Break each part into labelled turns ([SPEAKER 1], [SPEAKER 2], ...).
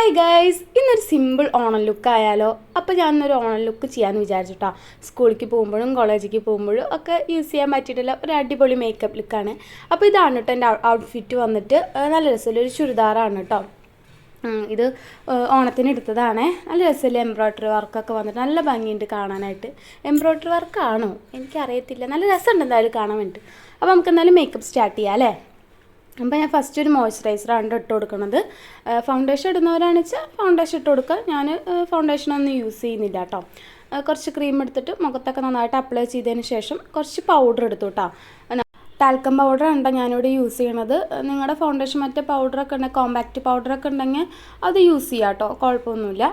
[SPEAKER 1] Hi guys ഇന്നൊരു simple Onam look ആയാലോ? അപ്പോൾ ഞാനൊരു ഓണം ലുക്ക് ചെയ്യാമെന്ന് വിചാരിച്ചിട്ടാ. സ്കൂളിലേക്ക് പോകുമ്പോഴും കോളേജിലേക്ക് പോകുമ്പോഴും ഒക്കെ യൂസ് ചെയ്യാൻ പറ്റിയിട്ടുള്ള ഒരു അടിപൊളി മേക്കപ്പ് ലുക്കാണ് അപ്പോൾ ഇതാണ് കേട്ടോ എന്റെ ഔട്ട്ഫിറ്റ് വന്നിട്ട്. നല്ല രസമുള്ള ഒരു ചുരിദാറാണ് കേട്ടോ ഇത് ഓണത്തിന് എടുത്തതാണ്. നല്ല രസമില്ല എംബ്രോയ്ഡറി വർക്കൊക്കെ വന്നിട്ട് നല്ല ഭംഗിയുണ്ട് കാണാനായിട്ട്. എംബ്രോയ്ഡറി വർക്കാണോ എനിക്കറിയത്തില്ല. നല്ല രസമുണ്ട് എന്തായാലും കാണാൻ വേണ്ടിയിട്ട് അപ്പോൾ നമുക്ക് എന്തായാലും മേക്കപ്പ് സ്റ്റാർട്ട് ചെയ്യാം അല്ലേ? അപ്പോൾ ഞാൻ ഫസ്റ്റ് ഒരു മോയ്സ്ചറൈസറാണ് ഇട്ട് കൊടുക്കുന്നത് ഫൗണ്ടേഷൻ ഇടുന്നവരാണെന്ന് വെച്ചാൽ ഫൗണ്ടേഷൻ ഇട്ട് കൊടുക്കുക ഞാൻ ഫൗണ്ടേഷൻ ഒന്നും യൂസ് ചെയ്യുന്നില്ല കേട്ടോ കുറച്ച് ക്രീം എടുത്തിട്ട് മുഖത്തൊക്കെ നന്നായിട്ട് അപ്ലൈ ചെയ്തതിന് ശേഷം കുറച്ച് പൗഡർ എടുത്തു കേട്ടോ ടാൽക്കം പൗഡർ ഉണ്ടോ ഞാനിവിടെ യൂസ് ചെയ്യണത്. നിങ്ങളുടെ ഫൗണ്ടേഷൻ മറ്റേ പൗഡറൊക്കെ ഉണ്ടെങ്കിൽ കോമ്പാക്റ്റ് പൗഡറൊക്കെ ഉണ്ടെങ്കിൽ അത് യൂസ് ചെയ്യാം കേട്ടോ കുഴപ്പമൊന്നുമില്ല.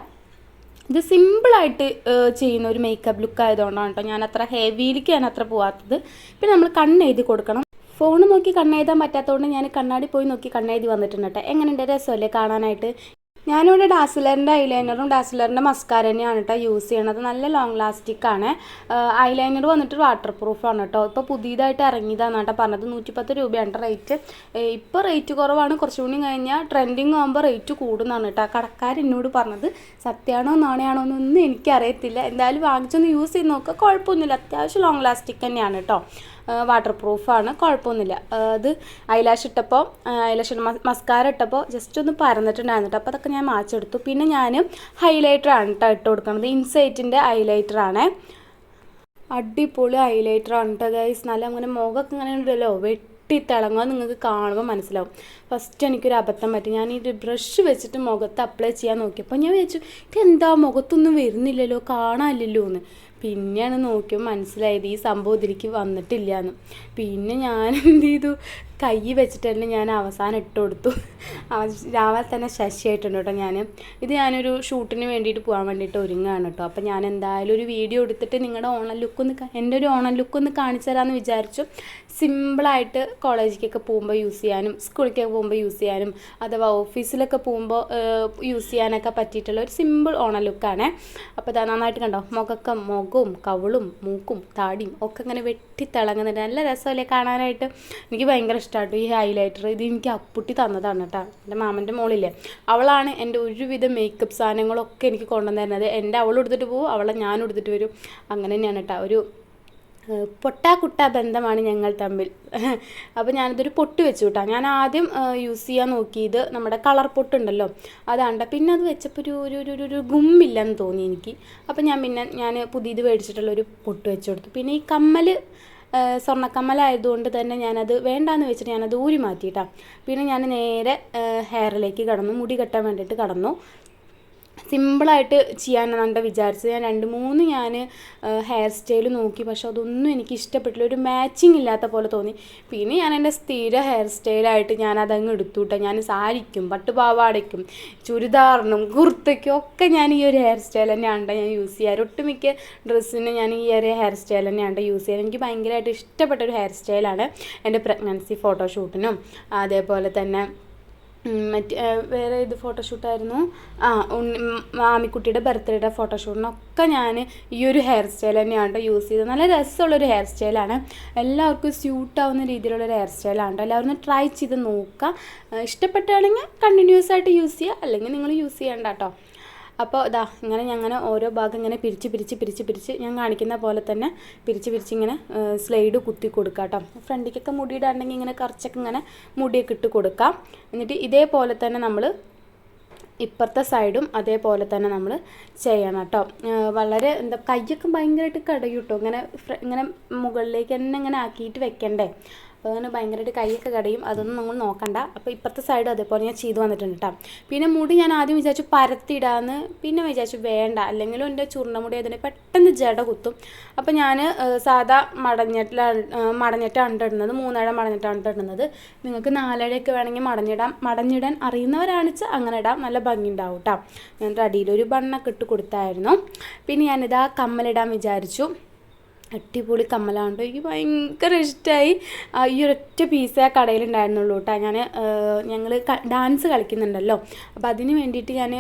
[SPEAKER 1] ഇത് സിമ്പിളായിട്ട് ചെയ്യുന്ന ഒരു മേക്കപ്പ് ലുക്ക് ആയതുകൊണ്ടാണ് കേട്ടോ ഞാൻ അത്ര ഹെവിയിലേക്ക് ഞാൻ അത്ര പോവാത്തത്. പിന്നെ നമ്മൾ കണ്ണെഴുതി കൊടുക്കണം. ഫോൺ നോക്കി കണ്ണെഴുതാൻ പറ്റാത്തതുകൊണ്ട് ഞാൻ കണ്ണാടി പോയി നോക്കി കണ്ണെഴുതി വന്നിട്ടുണ്ട് കേട്ടോ എങ്ങനെയുണ്ട്? രസമല്ലേ കാണാനായിട്ട്? ഞാനിവിടെ ഡാസിലറിന്റെ ഐലൈനറും ഡാസിലറിന്റെ മസ്കാര തന്നെയാണ് കേട്ടോ യൂസ് ചെയ്യണത്. നല്ല ലോങ് ലാസ്റ്റിക് ആണ്. ഐലൈനർ വന്നിട്ട് വാട്ടർ പ്രൂഫാണ് കേട്ടോ ഇപ്പോൾ പുതിയതായിട്ട് ഇറങ്ങിയതാണ് കേട്ടോ പറഞ്ഞത്. നൂറ്റിപ്പത്ത് രൂപയാണ് റേറ്റ് ഇപ്പോൾ റേറ്റ് കുറവാണ്. കുറച്ചുകൂടി കഴിഞ്ഞാൽ ട്രെൻഡിങ് ആകുമ്പോൾ റേറ്റ് കൂടുന്നതാണ് കേട്ടോ കടക്കാർ എന്നോട് പറഞ്ഞത്. സത്യമാണോ നാണയാണോ എന്നൊന്നും എനിക്കറിയത്തില്ല. എന്തായാലും വാങ്ങിച്ചൊന്ന് യൂസ് ചെയ്ത് നോക്കുക കുഴപ്പമൊന്നുമില്ല. അത്യാവശ്യം ലോങ് ലാസ്റ്റിക് തന്നെയാണ് കേട്ടോ വാട്ടർ പ്രൂഫാണ് കുഴപ്പമൊന്നുമില്ല. അത് ഐലാഷ് ഇട്ടപ്പോൾ ഐലാഷ് മസ്കാര ഇട്ടപ്പോൾ ജസ്റ്റ് ഒന്ന് പരന്നിട്ടുണ്ടായിരുന്നു. കേട്ടോ അപ്പോൾ അതൊക്കെ ഞാൻ മാച്ചെടുത്തു പിന്നെ ഞാൻ ഹൈലൈറ്റർ ആണ് കേട്ടോ ഇട്ട് കൊടുക്കുന്നത് ഇൻസൈറ്റിന്റെ ഹൈലൈറ്റർ അടിപൊളി ഹൈലൈറ്റർ ആണ് കേട്ടോ ഗൈസ് നല്ല അങ്ങനെ മുഖമൊക്കെ ഇങ്ങനെ ഉണ്ടല്ലോ. വെട്ടി തിളങ്ങുക നിങ്ങൾക്ക് കാണുമ്പോൾ മനസ്സിലാവും. ഫസ്റ്റ് എനിക്കൊരു അബദ്ധം പറ്റി. ഞാൻ ഈ ബ്രഷ് വെച്ചിട്ട് മുഖത്ത് അപ്ലൈ ചെയ്യാൻ നോക്കിയപ്പോൾ ഞാൻ വിചാരിച്ചു ഇതെന്താ? മുഖത്തൊന്നും വരുന്നില്ലല്ലോ. കാണാനില്ലല്ലോ എന്ന് പിന്നെയാണ് നോക്കിയപ്പോൾ മനസ്സിലായത് ഈ സംഭവം ഇതിലേക്ക് വന്നിട്ടില്ല എന്ന് പിന്നെ ഞാൻ എന്ത് ചെയ്തു? കൈ വെച്ചിട്ട് തന്നെ ഞാൻ അവസാനം ഇട്ട് കൊടുത്തു. രാവിലെ തന്നെ ശശിയായിട്ടുണ്ട് കേട്ടോ ഞാൻ ഇത് ഞാനൊരു ഷൂട്ടിന് വേണ്ടിയിട്ട് പോകാൻ വേണ്ടിയിട്ട് ഒരുങ്ങുകയാണ് കേട്ടോ. അപ്പോൾ ഞാൻ എന്തായാലും ഒരു വീഡിയോ എടുത്തിട്ട് നിങ്ങളുടെ ഓൺലൈൻ ലുക്ക് ഒന്ന് എന്റെ ഒരു ഓൺലൈൻ ലുക്ക് ഒന്ന് കാണിച്ചു തരാമെന്ന് വിചാരിച്ചു. സിമ്പിളായിട്ട് കോളേജിലേക്കൊക്കെ പോകുമ്പോൾ യൂസ് ചെയ്യാനും സ്കൂളിലേക്കൊക്കെ പോകുമ്പോൾ യൂസ് ചെയ്യാനും അഥവാ ഓഫീസിലൊക്കെ പോകുമ്പോൾ യൂസ് ചെയ്യാനൊക്കെ പറ്റിയിട്ടുള്ള ഒരു സിമ്പിൾ ഓണൽ ലുക്കാണ്. അപ്പോൾ ഇതാ നന്നായിട്ട് കണ്ടോ? മുഖക്ക മുഖവും കവളും മൂക്കും താടിയും ഒക്കെ ഇങ്ങനെ വെട്ടി തിളങ്ങുന്നുണ്ട് നല്ല രസമല്ലേ കാണാനായിട്ട്. എനിക്ക് ഭയങ്കര ഇഷ്ടമാട്ടോ ഈ ഹൈലൈറ്റർ ഇത് എനിക്ക് അപ്പുട്ടി തന്നതാണ് കേട്ടോ എന്റെ മാമന്റെ മോളില്ലേ. അവളാണ് എന്റെ ഒരുവിധ മേക്കപ്പ് സാധനങ്ങളൊക്കെ എനിക്ക് കൊണ്ടുവന്നു തരുന്നത് എന്റെ അവൾ എടുത്തിട്ട് പോകും അവളെ ഞാൻ എടുത്തിട്ട് വരും. അങ്ങനെ തന്നെയാണ് കേട്ടോ ഒരു ഏഹ് പൊട്ടാ ബന്ധമാണ് ഞങ്ങൾ തമ്മിൽ. അപ്പോൾ ഞാനിതൊരു പൊട്ട് വെച്ചു കേട്ടോ ഞാൻ ആദ്യം യൂസ് ചെയ്യാൻ നോക്കിയത് നമ്മുടെ കളർ പൊട്ടുണ്ടല്ലോ അതാണ്ട. പിന്നെ അത് വെച്ചപ്പോൾ ഒരു ഒരു- ഒരു ഒരു ഗുമ്മില്ലെന്ന് തോന്നി എനിക്ക്. അപ്പോൾ ഞാൻ പിന്നെ ഞാൻ പുതിയത് മേടിച്ചിട്ടുള്ള ഒരു പൊട്ട് വെച്ചു കൊടുത്തു പിന്നെ ഈ കമ്മൽ സ്വർണക്കമ്മലായതുകൊണ്ട് തന്നെ ഞാനത് വേണ്ടാന്ന് വെച്ചിട്ട് ഞാനത് ഊരി മാറ്റിയിട്ടാണ് പിന്നെ ഞാൻ നേരെ ഹെയറിലേക്ക് കടന്നു മുടി കെട്ടാൻ വേണ്ടിയിട്ട് കടന്നു. സിമ്പിളായിട്ട് ചെയ്യാനാണ് വിചാരിച്ചത്. ഞാൻ രണ്ട് മൂന്ന് ഞാൻ ഹെയർ സ്റ്റൈൽ നോക്കി. പക്ഷെ അതൊന്നും എനിക്ക് ഇഷ്ടപ്പെട്ടില്ല. ഒരു മാച്ചിങ് ഇല്ലാത്ത പോലെ തോന്നി. പിന്നെ ഞാൻ എന്റെ സ്ഥിര ഹെയർ സ്റ്റൈലായിട്ട് ഞാൻ അതങ്ങ് എടുത്തു ഞാൻ സാരിക്കും പട്ടുപാവാടയ്ക്കും ചുരിദാറിനും കുർത്തയ്ക്കും ഒക്കെ ഞാൻ ഈ ഒരു ഹെയർ സ്റ്റൈൽ തന്നെയാണ് ഞാൻ യൂസ് ചെയ്യാറ്. ഒട്ടുമിക്ക ഡ്രസ്സിന് ഞാൻ ഈ ഒരു ഹെയർ സ്റ്റൈൽ തന്നെയാണ് യൂസ് ചെയ്യാറ്. എനിക്ക് ഭയങ്കരമായിട്ട് ഇഷ്ടപ്പെട്ട ഒരു ഹെയർ സ്റ്റൈലാണ് എന്റെ പ്രഗ്നൻസി ഫോട്ടോഷൂട്ടിനും അതേപോലെ തന്നെ മറ്റ് വേറെ ഇത് ഫോട്ടോഷൂട്ടായിരുന്നു ആ ഉണ്ണി മാമിക്കുട്ടിയുടെ ബർത്ത്ഡേയുടെ ഫോട്ടോഷൂട്ടിനൊക്കെ ഞാൻ ഈ ഒരു ഹെയർ സ്റ്റൈൽ തന്നെയാണ് ട്ടോ യൂസ് ചെയ്തത്. നല്ല രസമുള്ളൊരു ഹെയർ സ്റ്റൈലാണ് എല്ലാവർക്കും സ്യൂട്ട് ആവുന്ന രീതിയിലുള്ളൊരു ഹെയർ സ്റ്റൈലാണ് കേട്ടോ എല്ലാവരും ഒന്ന് ട്രൈ ചെയ്ത് നോക്കുക. ഇഷ്ടപ്പെട്ടാണെങ്കിൽ കണ്ടിന്യൂസ് ആയിട്ട് യൂസ് ചെയ്യുക. അല്ലെങ്കിൽ നിങ്ങൾ യൂസ് ചെയ്യണ്ട കേട്ടോ അപ്പോൾ ഇതാ ഇങ്ങനെ ഞങ്ങനെ ഓരോ ഭാഗം ഇങ്ങനെ പിരിച്ച് പിരിച്ച് പിരിച്ച് പിരിച്ച് ഞാൻ കാണിക്കുന്ന പോലെ തന്നെ പിരിച്ച് പിരിച്ച് ഇങ്ങനെ സ്ലൈഡ് കുത്തി കൊടുക്കുക കേട്ടോ ഫ്രണ്ടിക്കൊക്കെ മുടിയിടാണ്ടെങ്കിൽ ഇങ്ങനെ കുറച്ചൊക്കെ ഇങ്ങനെ മുടിയൊക്കെ ഇട്ട് കൊടുക്കാം. എന്നിട്ട് ഇതേപോലെ തന്നെ നമ്മൾ ഇപ്പുറത്തെ സൈഡും അതേപോലെ തന്നെ നമ്മൾ ചെയ്യണം കേട്ടോ വളരെ എന്താ കയ്യൊക്കെ ഭയങ്കരമായിട്ട് കടയും ഇങ്ങനെ ഇങ്ങനെ മുകളിലേക്ക് തന്നെ ഇങ്ങനെ ആക്കിയിട്ട് വെക്കണ്ടേ? അപ്പോൾ അങ്ങനെ ഭയങ്കരമായിട്ട് കൈയൊക്കെ കടയും അതൊന്നും നമ്മൾ നോക്കണ്ട. അപ്പോൾ ഇപ്പുറത്തെ സൈഡ് അതേപോലെ ഞാൻ ചെയ്തു വന്നിട്ടുണ്ട് കേട്ടോ. പിന്നെ മുടി ഞാൻ ആദ്യം വിചാരിച്ചു പരത്തിടാന്ന് പിന്നെ വിചാരിച്ചു വേണ്ട. അല്ലെങ്കിലും എന്റെ ചുരുണ്ട മുടി അതിന് പെട്ടെന്ന് ജട കുത്തും. അപ്പോൾ ഞാൻ സാധാ മടഞ്ഞിട്ടിലാണ് മടഞ്ഞിട്ടാണ് ഇടുന്നത്. മൂന്നഴ മടഞ്ഞിട്ടാണ് ഇടുന്നത്. നിങ്ങൾക്ക് നാലഴയൊക്കെ വേണമെങ്കിൽ മടഞ്ഞിടാം. മടഞ്ഞിടാൻ അറിയുന്നവരാണ് വെച്ചാൽ അങ്ങനെ ഇടാം. നല്ല ഭംഗി ഉണ്ടാവും കേട്ടോ. ഞാൻ അടിയിലൊരു ബണ്ണൊക്കെ ഇട്ട് കൊടുത്തായിരുന്നു. പിന്നെ ഞാനിതാ കമ്മലിടാൻ വിചാരിച്ചു. അടിപൊളി കമ്മലാണ് ട്ടോ. എനിക്ക് ഭയങ്കര ഇഷ്ടമായി ഈ ഒരൊറ്റ പീസേ ആ കടയിലുണ്ടായിരുന്നുള്ളൂ കേട്ടോ. ഞാൻ ഞങ്ങൾ ഡാൻസ് കളിക്കുന്നുണ്ടല്ലോ. അപ്പോൾ അതിന് വേണ്ടിയിട്ട് ഞാൻ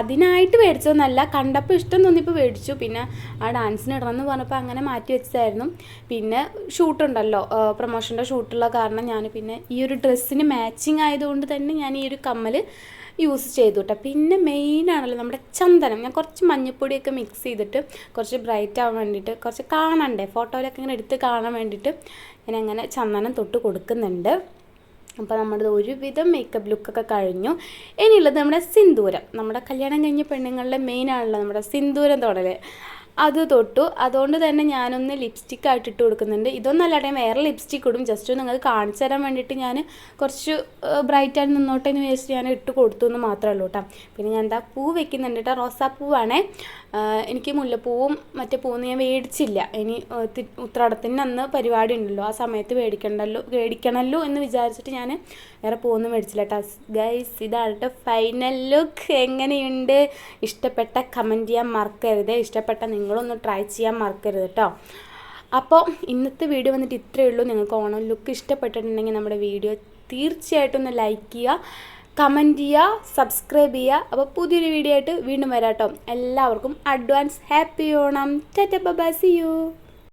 [SPEAKER 1] അതിനായിട്ട് മേടിച്ചതൊന്നല്ല കണ്ടപ്പോൾ ഇഷ്ടം തോന്നിയപ്പോൾ മേടിച്ചു. പിന്നെ ആ ഡാൻസിന് ഇടണമെന്ന് പറഞ്ഞപ്പോൾ അങ്ങനെ മാറ്റി വെച്ചതായിരുന്നു. പിന്നെ ഷൂട്ടുണ്ടല്ലോ പ്രൊമോഷന്റെ ഷൂട്ടുള്ള കാരണം ഞാൻ പിന്നെ ഈ ഒരു ഡ്രസ്സിന് മാച്ചിങ് ആയതുകൊണ്ട് തന്നെ ഞാൻ ഈ ഒരു കമ്മൽ യൂസ് ചെയ്തു കേട്ടോ പിന്നെ മെയിനാണല്ലോ നമ്മുടെ ചന്ദനം. ഞാൻ കുറച്ച് മഞ്ഞപ്പൊടിയൊക്കെ മിക്സ് ചെയ്തിട്ട് കുറച്ച് ബ്രൈറ്റ് ആവാൻ വേണ്ടിയിട്ട് കുറച്ച് കാണണ്ടേ? ഫോട്ടോയിലൊക്കെ ഇങ്ങനെ എടുത്ത് കാണാൻ വേണ്ടിയിട്ട് ഞാൻ അങ്ങനെ ചന്ദനം തൊട്ട് കൊടുക്കുന്നുണ്ട്. അപ്പോൾ നമ്മുടെ ഒരുവിധം മേക്കപ്പ് ലുക്കൊക്കെ കഴിഞ്ഞു. ഇനിയുള്ളത് നമ്മുടെ സിന്ദൂരം. നമ്മുടെ കല്യാണം കഴിഞ്ഞ പെണ്ണുങ്ങളുടെ മെയിൻ ആണല്ലോ നമ്മുടെ സിന്ദൂരം തൊടൽ അത് തൊട്ടു. അതുകൊണ്ട് തന്നെ ഞാനൊന്ന് ലിപ്സ്റ്റിക്ക് ആയിട്ട് ഇട്ട് കൊടുക്കുന്നുണ്ട്. ഇതൊന്നും അല്ലാതെ വേറെ ലിപ്സ്റ്റിക്ക് ഇടും. ജസ്റ്റ് നിങ്ങൾക്ക് കാണിച്ചു തരാൻ വേണ്ടിയിട്ട് ഞാൻ കുറച്ച് ബ്രൈറ്റ് ആയി നിന്നോട്ടെ എന്ന് വിചാരിച്ചിട്ട് ഞാൻ ഇട്ട് കൊടുത്തു എന്ന് മാത്രമേ ഉള്ളൂ കേട്ടോ. പിന്നെ ഞാൻ എന്താ പൂ വെക്കുന്നുണ്ട് കേട്ടോ. റോസാപ്പൂവാണേ. എനിക്ക് മുല്ലപ്പൂവും മറ്റേ പൂവും ഞാൻ മേടിച്ചില്ല. ഇനി ഉത്രാടത്തിന് അന്ന് പരിപാടി ഉണ്ടല്ലോ. ആ സമയത്ത് മേടിക്കണ്ടല്ലോ മേടിക്കണമല്ലോ എന്ന് വിചാരിച്ചിട്ട് ഞാൻ വേറെ പൂവൊന്നും മേടിച്ചില്ല കേട്ടോ. ഗൈസ് ഇതാണ് ഫൈനൽ ലുക്ക് എങ്ങനെയുണ്ട്? ഇഷ്ടപ്പെട്ട കമന്റ് ചെയ്യാൻ മറക്കരുത്. ഇഷ്ടപ്പെട്ട നിങ്ങളൊന്ന് ട്രൈ ചെയ്യാൻ മറക്കരുത് കേട്ടോ അപ്പോൾ ഇന്നത്തെ വീഡിയോ വന്നിട്ട് ഇത്രയേ ഉള്ളൂ. നിങ്ങൾക്ക് ഓണം ലുക്ക് ഇഷ്ടപ്പെട്ടിട്ടുണ്ടെങ്കിൽ നമ്മുടെ വീഡിയോ തീർച്ചയായിട്ടും ഒന്ന് ലൈക്ക് ചെയ്യുക കമന്റ് ചെയ്യുക സബ്സ്ക്രൈബ് ചെയ്യുക. അപ്പോൾ പുതിയൊരു വീഡിയോ ആയിട്ട് വീണ്ടും വരാം കേട്ടോ എല്ലാവർക്കും advance happy Onam. Tata bye you